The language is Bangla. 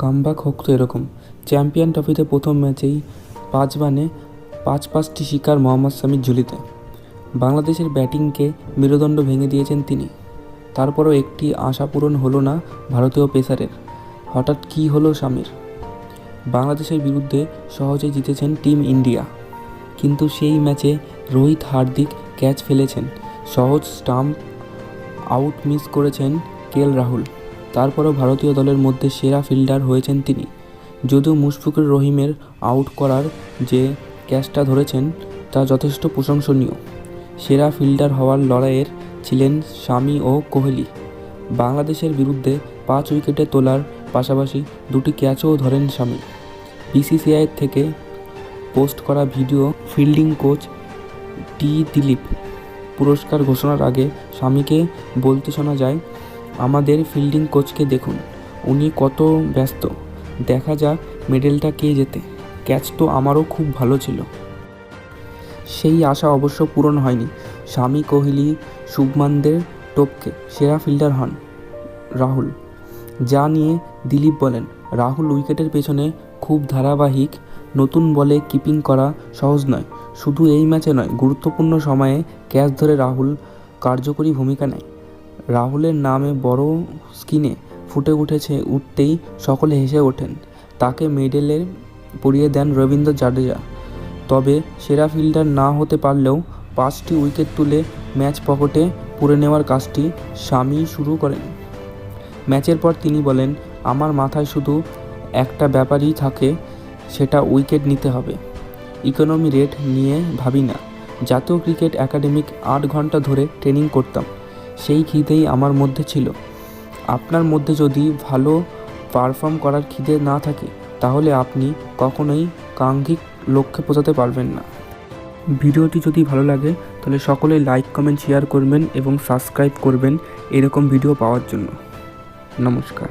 কামব্যাক হোক তো এরকম। চ্যাম্পিয়ন ট্রফিতে প্রথম ম্যাচেই পাঁচ রানে পাঁচ পাঁচটি শিকার মোহাম্মদ শামির ঝুলিতে। বাংলাদেশের ব্যাটিংকে মেরুদণ্ড ভেঙে দিয়েছেন তিনি। তারপরও একটি আশা পূরণ হলো না ভারতীয় পেসারের। হঠাৎ কী হলো স্বামীর বাংলাদেশের বিরুদ্ধে সহজে জিতেছেন টিম ইন্ডিয়া। কিন্তু সেই ম্যাচে রোহিত হার্দিক ক্যাচ ফেলেছেন। সহজ স্টাম্প আউট মিস করেছেন কেএল রাহুল। তারপরও ভারতীয় দলের মধ্যে সেরা ফিল্ডার হয়েছেন তিনি। যদিও মুশফিকুর রহিমের আউট করার যে ক্যাচটা ধরেছেন, তা যথেষ্ট প্রশংসনীয়। সেরা ফিল্ডার হওয়ার লড়াইয়ের ছিলেন স্বামী ও কোহলি। বাংলাদেশের বিরুদ্ধে পাঁচ উইকেটে তোলার পাশাপাশি দুটি ক্যাচও ধরেন স্বামী বিসিসিআই থেকে পোস্ট করা video fielding coach T Dilip. পুরস্কার ঘোষণার আগে স্বামীকে বলতে শোনা যায় আমাদের ফিল্ডিং কোচকে দেখুন। উনি কত ব্যস্ত। দেখা যাক মেডেলটা কে যেতে ক্যাচ তো আমারও খুব ভালো ছিল। সেই আশা অবশ্য পূরণ হয়নি। স্বামী কোহলি, শুভমানদের টপকে সেরা ফিল্ডার হন রাহুল। যা নিয়ে দিলীপ বলেন, রাহুল উইকেটের পেছনে খুব ধারাবাহিক। নতুন বলে কিপিং করা সহজ নয়। শুধু এই ম্যাচে নয়, গুরুত্বপূর্ণ সময়ে ক্যাচ ধরে রাহুল কার্যকরী ভূমিকা নেয়। রাহুলের নামে বড় স্ক্রিনে ফুটে উঠেছে, উঠতেই সকলে হেসে ওঠেন। তাকে মেডেলে পরিয়ে দেন রবীন্দ্র জাডেজা। তবে সেরা ফিল্ডার না হতে পারলেও পাঁচটি উইকেট তুলে ম্যাচ পকেটে পুরে নেওয়ার কাজটি স্বামী শুরু করেন। ম্যাচের পর তিনি বলেন, আমার মাথায় শুধু একটা ব্যাপারই থাকে, সেটা উইকেট নিতে হবে। ইকোনমি রেট নিয়ে ভাবি না। জাতীয় ক্রিকেট একাডেমিক আট ঘণ্টা ধরে ট্রেনিং করতাম। সেই খিদেই আমার মধ্যে ছিল। আপনার মধ্যে যদি ভালো পারফর্ম করার খিদে না থাকে, তাহলে আপনি কখনোই কাঙ্ক্ষিক লক্ষ্যে পৌঁছাতে পারবেন না। ভিডিওটি যদি ভালো লাগে, তাহলে সকলে লাইক কমেন্ট শেয়ার করবেন এবং সাবস্ক্রাইব করবেন এরকম ভিডিও পাওয়ার জন্য। নমস্কার।